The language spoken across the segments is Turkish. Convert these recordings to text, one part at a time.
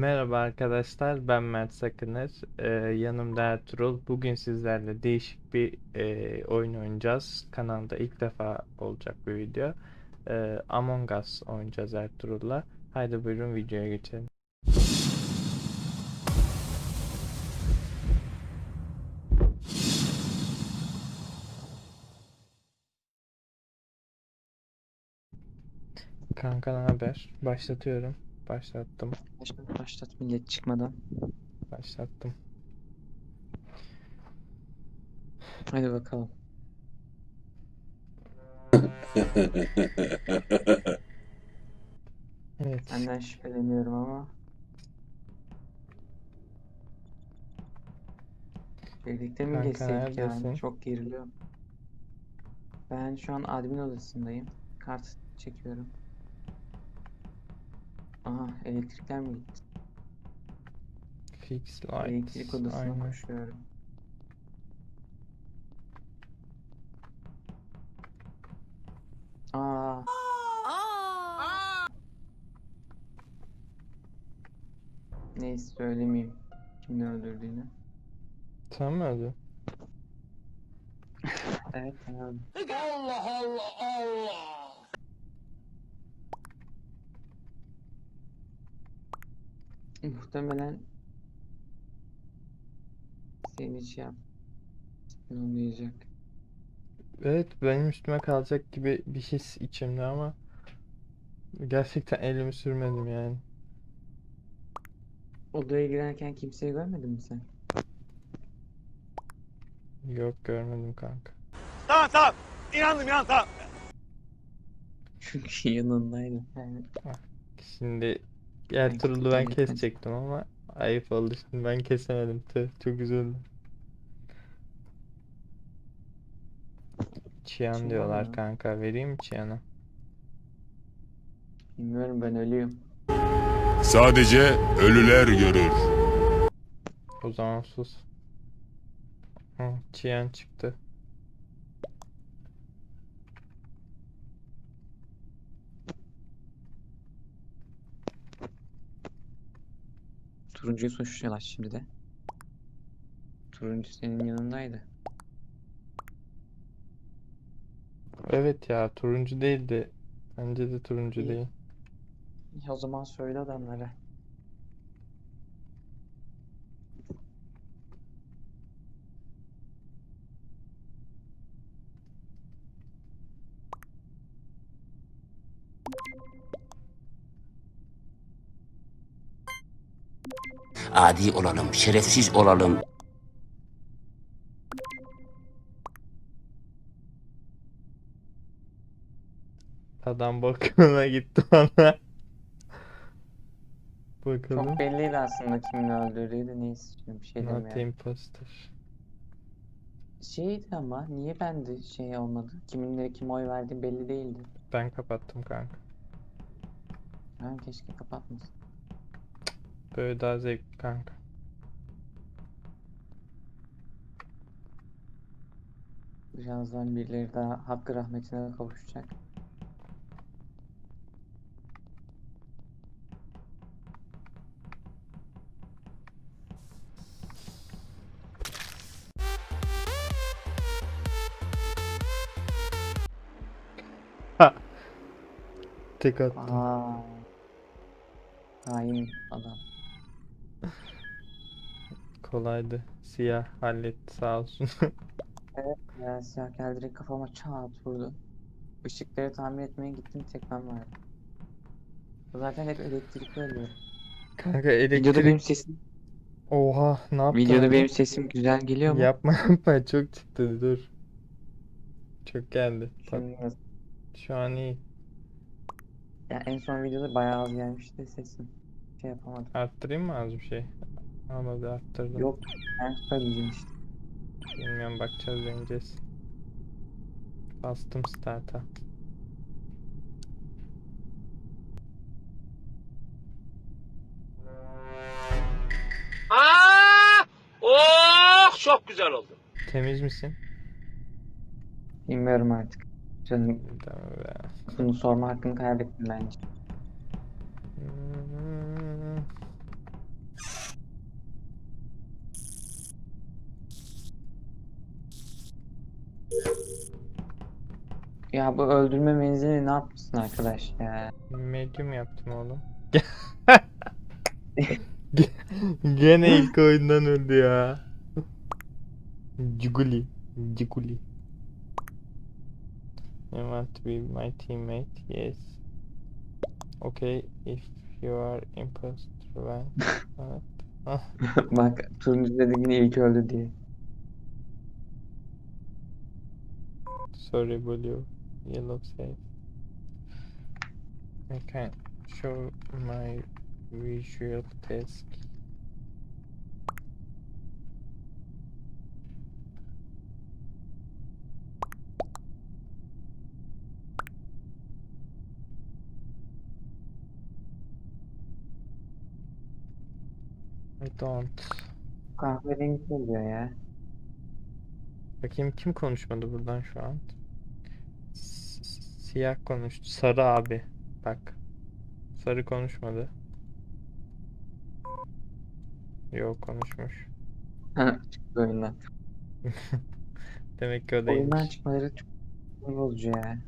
Merhaba arkadaşlar, ben Mert Sakınır. Ee, yanımda Ertuğrul. Bugün sizlerle değişik bir e, oyun oynayacağız. Kanalda ilk defa olacak bir video. Ee, Among Us oynayacağız Ertuğrul'la. Haydi buyurun videoya geçelim. Kanka ne haber? Başlatıyorum. Başlattım. Başlat, başlat millet çıkmadan. Başlattım. Hadi bakalım. Evet. Senden şüpheleniyorum ama. Birlikte mi Kanka geçseydik yani? neredesin? Çok geriliyorum. Ben şu an admin odasındayım. Kart çekiyorum. Aha elektrikler mi gitti? Fix Elektrik lights. odasına Aynen. koşuyorum. Aa, neyse söylemeyeyim. Kimin öldürdüğünü. Sen mi öldün? Evet, tamam. Muhtemelen seni şey yap. Anlayacak. Evet benim üstüme kalacak gibi bir his içimde ama gerçekten elimi sürmedim yani. Odaya girerken kimseyi görmedin mi sen? Yok görmedim kanka. Tamam tamam. İnandım inandım tamam. Çünkü yanındaydım. Yani Şimdi Ertuğrul'u ben kesecektim ama ayıp oldu şimdi ben kesemedim. Tüh, çok üzüldüm. Çiyan diyorlar mı? kanka. Vereyim mi Çiyan'ı? bilmiyorum ben ölüyüm. Sadece ölüler görür. O zaman sus. Hı, Çiyan çıktı. Turuncuyu suçluyorlar şimdi de. Turuncu senin yanındaydı. Evet ya turuncu değildi. Bence de turuncu İyi. değil. O zaman söyle adamlara. Adi olalım, şerefsiz olalım. Adam bakımına gitti bana. Bakalım. Çok belliydi aslında kimin öldürdüğü de neyse şimdi bir şey Not demiyorum. imposter. Şeydi ama niye bende şey olmadı? Kiminlere kim oy verdiği belli değildi. Ben kapattım kanka. Ben keşke kapatmasın. Böyle daha zevkli kanka. Birazdan birileri daha hakkı rahmetine kavuşacak. Tek attım. Aa. Hain adam. Kolaydı. Siyah halletti sağ olsun. Ya siyah geldi direkt kafama çat vurdu. Işıkları tamir etmeye gittim tek ben vardım. Zaten hep elektrikli ölüyor. Kanka Videoda elektrik. benim sesim Oha ne yaptın videoda oğlum? benim sesim güzel geliyor mu? Yapma yapma çok çıktı dur. Çok geldi. Şimdi şu an iyi. Ya en son videoda bayağı az gelmişti sesim. Şey yapamadım. Arttırayım mı az bir şey? Ama bir arttırdım. Yok ben söyleyeceğim işte. Bilmiyorum bakacağız deneyeceğiz. Bastım start'a. Aa! Oh çok güzel oldu. Temiz misin? Bilmiyorum artık. Canım Tamam be. bunu sorma hakkını kaybettim bence. Hmm. Ya bu öldürme menzili ne yapmışsın arkadaş ya? Medium yaptım oğlum. Gene ilk oyundan öldü ya. Cuguli. Cuguli. You want to be my teammate? Yes. Okay, if you are imposter when... Evet. Ah, Bak turuncu dedi yine ilk öldü diye. Sorry blue. Yellow safe. I can't show my visual task. I don't. Kahverengi oluyor ya. Bakayım kim konuşmadı buradan şu an? Siyah konuştu. Sarı abi. Bak. Sarı konuşmadı. Yok konuşmuş. Çıktı oyundan. Demek ki o Oyundan değilmiş. çıkmaları çok bozucu ya.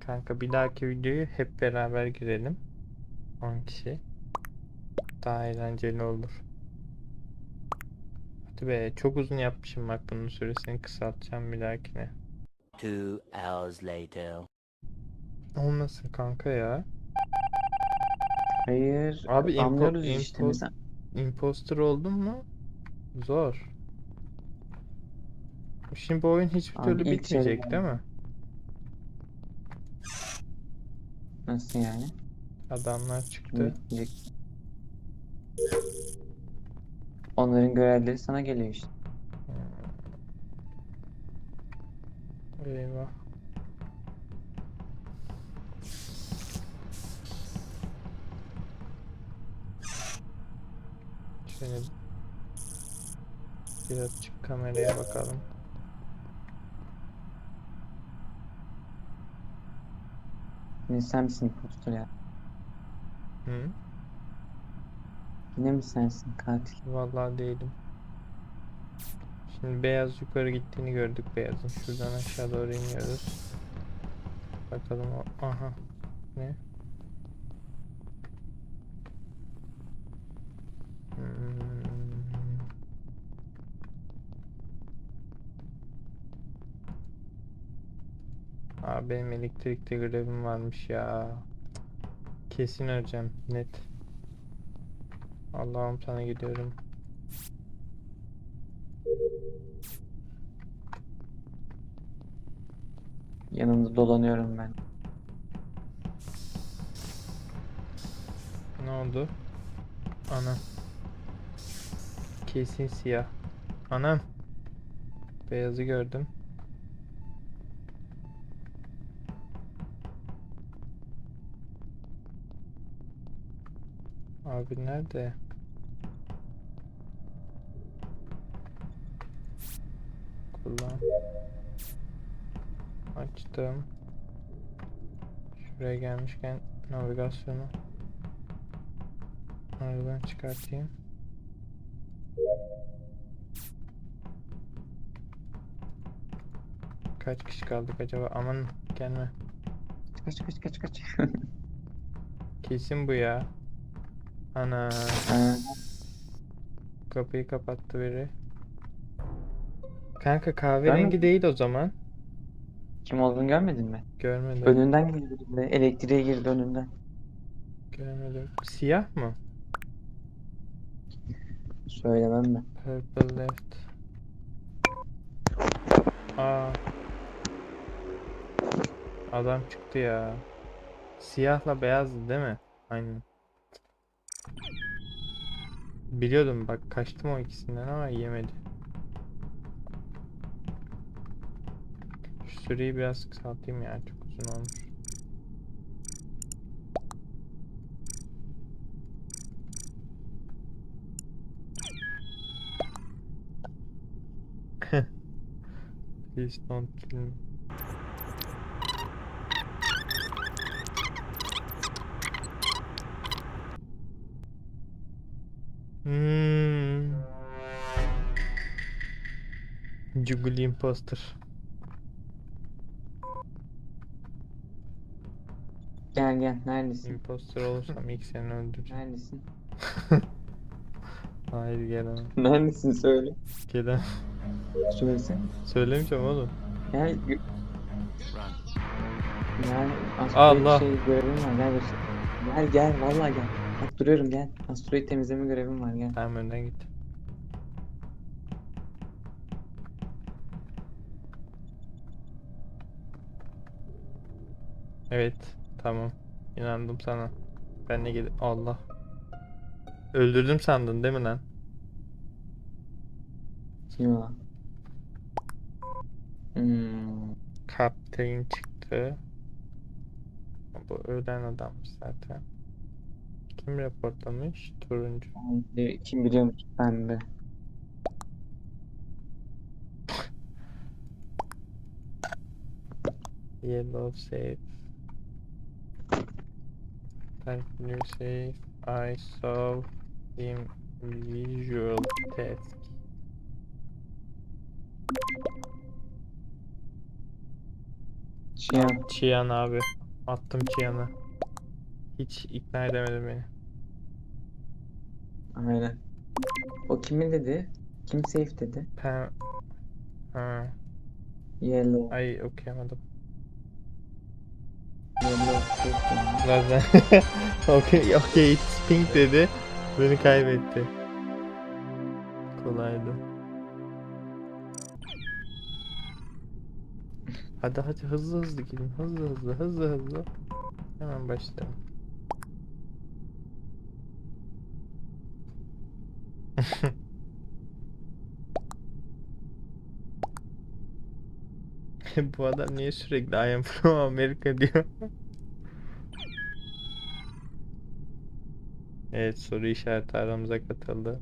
Kanka bir dahaki videoyu hep beraber girelim. 10 kişi. Daha eğlenceli olur. Hadi be çok uzun yapmışım bak bunun süresini kısaltacağım bir dahakine. Two hours later. Olmasın kanka ya. Hayır. Abi impo- anlıyoruz işte impo- mesela. Imposter oldun mu? Zor. Şimdi bu oyun hiçbir Abi türlü ilk bitmeyecek şey- değil mi? Nasıl yani? Adamlar çıktı. Bitmeyecek. Onların görevleri sana geliyor işte. Hmm. Eyvah. Şöyle birazcık kameraya bakalım. Yine sen misin impostor ya? Hı? Yine mi sensin katil? Vallahi değilim. Şimdi beyaz yukarı gittiğini gördük beyazın. Şuradan aşağı doğru iniyoruz. Bakalım o. Aha. Ne? Hmm. Aa benim elektrikte görevim varmış ya. Kesin öleceğim net. Allah'ım sana gidiyorum. Yanında dolanıyorum ben. Ne oldu? Anam. Kesin siyah. Anam. Beyazı gördüm. Abi nerede? Kullan. Açtım. Şuraya gelmişken navigasyonu Aradan çıkartayım. Kaç kişi kaldık acaba? Aman gelme. Kaç kaç kaç kaç. Kesin bu ya. Ana kapıyı kapattı biri. Kanka kahverengi değil o zaman. Kim olduğunu görmedin mi? Görmedim. Önünden girdi. Elektriğe girdi önünden. Görmedim. Siyah mı? Söylemem mi? Purple left. Aa. Adam çıktı ya. Siyahla beyazdı değil mi? Aynen. Biliyordum bak kaçtım o ikisinden ama yemedi. Süreyi biraz kısaltayım ya çok uzun olmuş. Please don't kill me. Hmm. Juggly imposter. Gel gel neredesin? Imposter olursam ilk seni öldüreceğim. Neredesin? Hayır gelemem. Neredesin söyle. Gelemem. Söylesin. Söylemeyeceğim oğlum. Gel. Gel. Allah. Şey görevim var gel. Gel gel vallahi gel. Bak duruyorum gel. Astroyu temizleme görevim var gel. Tamam önden git. Evet, tamam. İnandım sana. Ben de gel Allah. Öldürdüm sandın değil mi lan? Kim o lan? Hmm. Kaptein çıktı. Bu ölen adammış zaten. Kim raporlamış? Turuncu. Kim biliyor? Ben de. Yellow safe. New safe. I saw him visual task. Çiyan. Çiyan abi. Attım Çiyan'ı. Hiç ikna edemedi beni. Aynen. O kimin dedi? Kim safe dedi? Pem... Ha. Yellow. Ay okuyamadım. Yellow safe dedi. Zaten okey okey it's pink dedi. Beni kaybetti. Kolaydı. Hadi hadi hızlı hızlı gidin. Hızlı hızlı hızlı hızlı. Hemen başlayalım. Bu adam niye sürekli I am from America diyor? Evet soru işareti aramıza katıldı.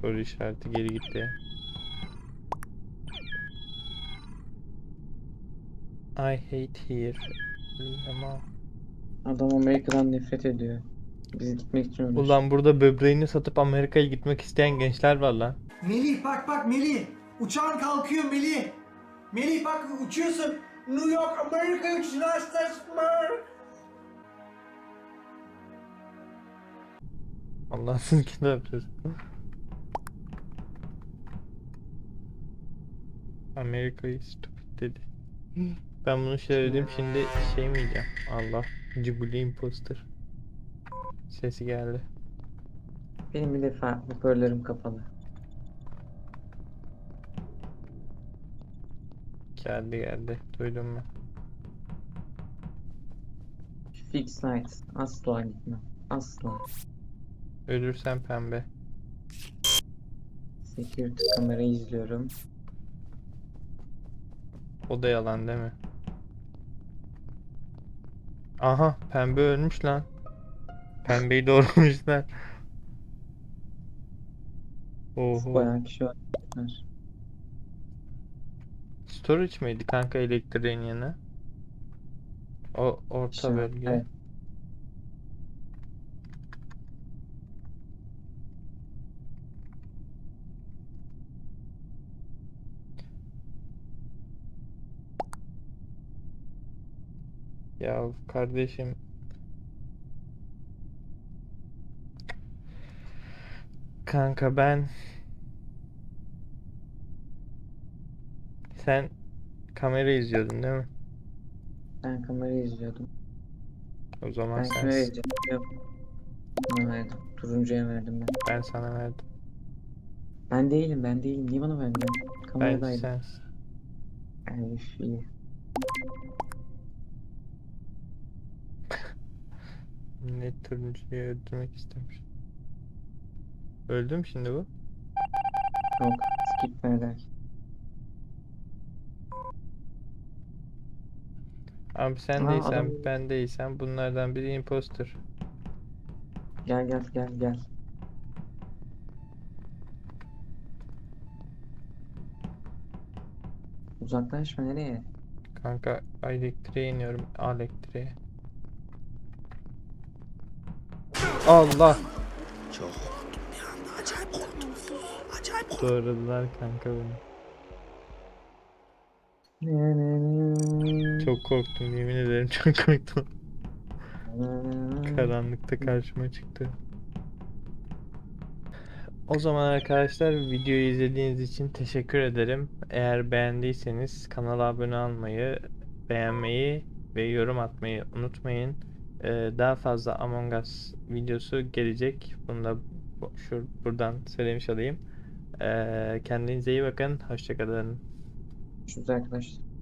Soru işareti geri gitti. I hate here. Ama Adam Amerika'dan nefret ediyor. Biz gitmek için uğraşıyor. ulan burada böbreğini satıp Amerika'ya gitmek isteyen gençler var lan. Melih bak bak Melih. Uçağın kalkıyor Melih. Melih bak uçuyorsun. New York Amerika uçuyorsun. Allah siz ne yapacağız? Amerika is stupid dedi. Ben bunu söyledim şimdi şey mi diyeceğim? Allah. Cibuli imposter. Sesi geldi. Benim bir defa hoparlörüm kapalı. Geldi geldi. Duydum mu? Fix night. Asla gitmem. Asla. Ölürsen pembe. Security kamerayı izliyorum. O da yalan değil mi? Aha pembe ölmüş lan. Pembeyi doğramışlar. Oho. Bayağı kişi var. Storage miydi kanka elektriğin yanı? O orta İşte, bölge. evet. Ya kardeşim. Kanka ben Sen kamera izliyordun değil mi? Ben kamerayı izliyordum. O zaman Ben sen kime vereceğim? Yok. Verdim. Turuncuya verdim ben. ben sana verdim. Ben değilim ben değilim. Niye bana verdin? Bence Kameradaydım. sensin. Yani iyi. Net turuncuyu öldürmek istemiş. Öldü mü şimdi bu? Yok. Skip ver Abi sen Aa, değilsen adam- ben değilsem bunlardan biri imposter. Gel gel gel gel. Uzaklaşma nereye? Kanka elektriğe iniyorum. Elektriğe. Allah. Çok korktum ya. Acayip korktum. Acayip korktum. Doğradılar kanka beni. Çok korktum yemin ederim çok korktum. Karanlıkta karşıma çıktı. O zaman arkadaşlar videoyu izlediğiniz için teşekkür ederim. Eğer beğendiyseniz kanala abone olmayı, beğenmeyi ve yorum atmayı unutmayın. Ee, daha fazla Among Us videosu gelecek. Bunu da şu buradan söylemiş olayım. Ee, kendinize iyi bakın. Hoşçakalın. Görüşürüz arkadaşlar.